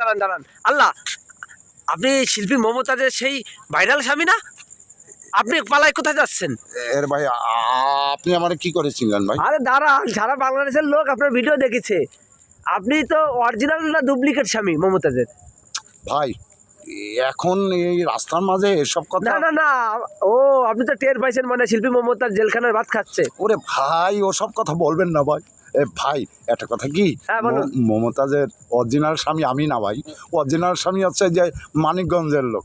দাঁড়ান দাঁড়ান আল্লাহ আপনি শিল্পী মমতাজের সেই ভাইরাল স্বামী না? আপনি পালায় কোথায় যাচ্ছেন? এর ভাই আপনি আমার কি করেছিলেন ভাই? আরে দাঁড়ান সারা বাংলাদেশের লোক আপনার ভিডিও দেখেছে। আপনি তো অরিজিনাল না ডুপ্লিকেট স্বামী মমতাজের? ভাই এখন এই রাস্তার মাঝে এসব কথা না না না ও আপনি তো টের পাইছেন মানে শিল্পী মমতাজ জেলখানার ভাত খাচ্ছে। ওরে ভাই ওসব কথা বলবেন না ভাই। এ ভাই একটা কথা কি? হ্যাঁ। মমতাজের অরিজিনাল স্বামী আমি না ভাই। অরিজিনাল স্বামী হচ্ছে যে মানিকগঞ্জের লোক।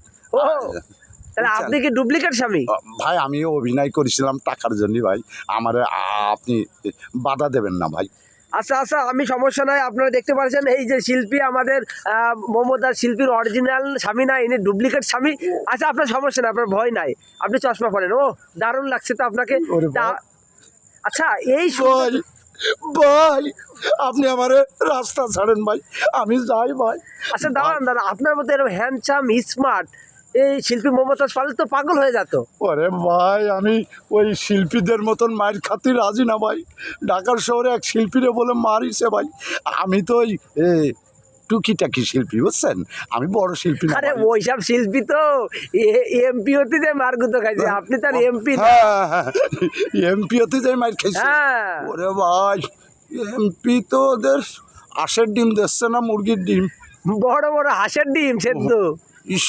তাহলে আপনি কি ডুপ্লিকেট স্বামী? ভাই আমিও অভিনয় করেছিলাম টাকার জন্য ভাই। আমার আপনি বাধা দেবেন না ভাই। আচ্ছা আচ্ছা আমি সমস্যা নাই। আপনারা দেখতে পাচ্ছেন এই যে শিল্পী আমাদের আহ, মমতাজ শিল্পীর অরিজিনাল স্বামী না ইনি ডুপ্লিকেট স্বামী। আচ্ছা আপনার সমস্যা নাই আপনার ভয় নাই। আপনি চশমা পরেন। ও দারুণ লাগছে তো আপনাকে। আচ্ছা এই সুন্দর- ভাই আপনি আমার রাস্তা ছাড়েন ভাই আমি যাই ভাই। আচ্ছা দাঁড়ান দাঁড়ান আপনার মধ্যে এরকম হ্যান্ডসাম স্মার্ট এই শিল্পী মমতাজ পালে তো পাগল হয়ে যেত। ওরে ভাই আমি ওই শিল্পীদের মতন মায়ের খাতি রাজি না ভাই। ঢাকার শহরে এক শিল্পীরে বলে মারিছে ভাই। আমি তো ওই টুকিটাকি শিল্পী বুঝছেন? আমি বড় শিল্পী আরে ওই ওইসব শিল্পী তো এমপি হতে যে মারগুত খাইছে আপনি তার এমপি হ্যাঁ এমপি হতে যে মার খাইছে। হ্যাঁ। ওরে ভাই এমপি তো ওদের আশের ডিম দিচ্ছে না মুরগির ডিম। বড় বড় হাঁসের ডিম সেদ্ধ। ইস।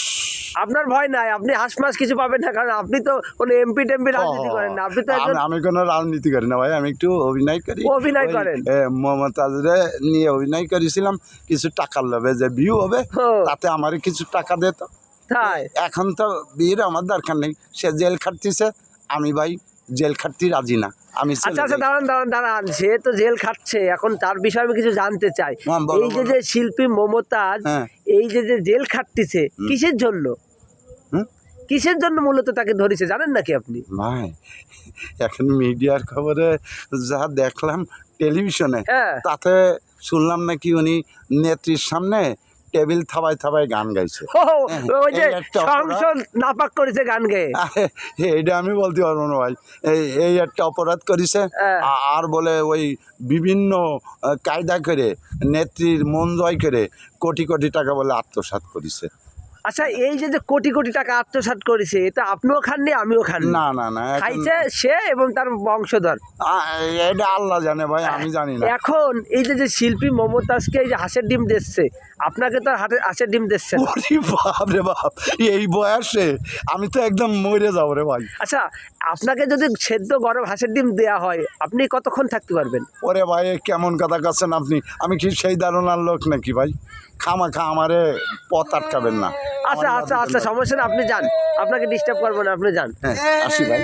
আপনার ভয় নাই আপনি হাঁস মাস কিছু পাবেন না কারণ আপনি তো কোনো এমপি টেমপি রাজনীতি করেন না আপনি তো আমি- কোনো রাজনীতি করি না ভাই আমি একটু অভিনয় করি। অভিনয় করেন? মমতাজরে নিয়ে অভিনয় করেছিলাম কিছু টাকার লোভে যে ভিউ হবে তাতে আমার কিছু টাকা দিত। তাই? এখন তো বিয়ের আমার দরকার নেই সে জেল খাটতিছে আমি ভাই জেল খাটতি রাজি না। আমি আচ্ছা আচ্ছা দাঁড়ান দাঁড়ান দাঁড়ান। সে তো জেল খাটছে এখন তার বিষয়ে আমি কিছু জানতে চাই। এই যে যে শিল্পী মমতাজ হ্যাঁ। এই যে যে জেল খাটতিছে কিসের জন্য? কিসের জন্য মূলত তাকে ধরেছে জানেন নাকি আপনি? ভাই এখন মিডিয়ার খবরে যা দেখলাম টেলিভিশনে হ্যাঁ। তাতে শুনলাম নাকি উনি নেত্রীর সামনে টেবিল থাবাই থাবাই গান গাইছে। ওই যে। সংসদ নাপাক করেছে গান গেয়ে এটা এইটা আমি বলতে পারব না ভাই। এই এই একটা অপরাধ করেছে। হ্যাঁ। আর বলে ওই বিভিন্ন কায়দা করে নেত্রীর মন জয় করে কোটি কোটি টাকা বলে আত্মসাত করেছে। আচ্ছা এই যে যে কোটি কোটি টাকা আত্মসাৎ করেছে এটা আপনিও খাননি আমিও খান না না না এখন- খাইছে সে এবং তার বংশধর। আ, এটা আল্লাহ জানে ভাই আমি জানি না। এখন এই যে যে শিল্পী মমতাজকে এই যে হাঁসের ডিম দিচ্ছে আপনাকে তো হাটে- হাঁসের ডিম দিচ্ছে না। ওরে বাপ রে বাপ এই বয়সে আমি তো একদম মরে যাব রে ভাই। আচ্ছা আপনাকে যদি সেদ্ধ গরম হাঁসের ডিম দেওয়া হয় আপনি কতক্ষণ থাকতে পারবেন? ওরে ভাই এ কেমন কথা কাছেন আপনি? আমি কি সেই ধারণার লোক নাকি ভাই? খামা খা আমারে পথ আটকাবেন না। আচ্ছা আচ্ছা আচ্ছা সমস্যা না আপনি যান। আপনাকে ডিস্টার্ব করব না আপনি যান। হ্যাঁ আসি ভাই।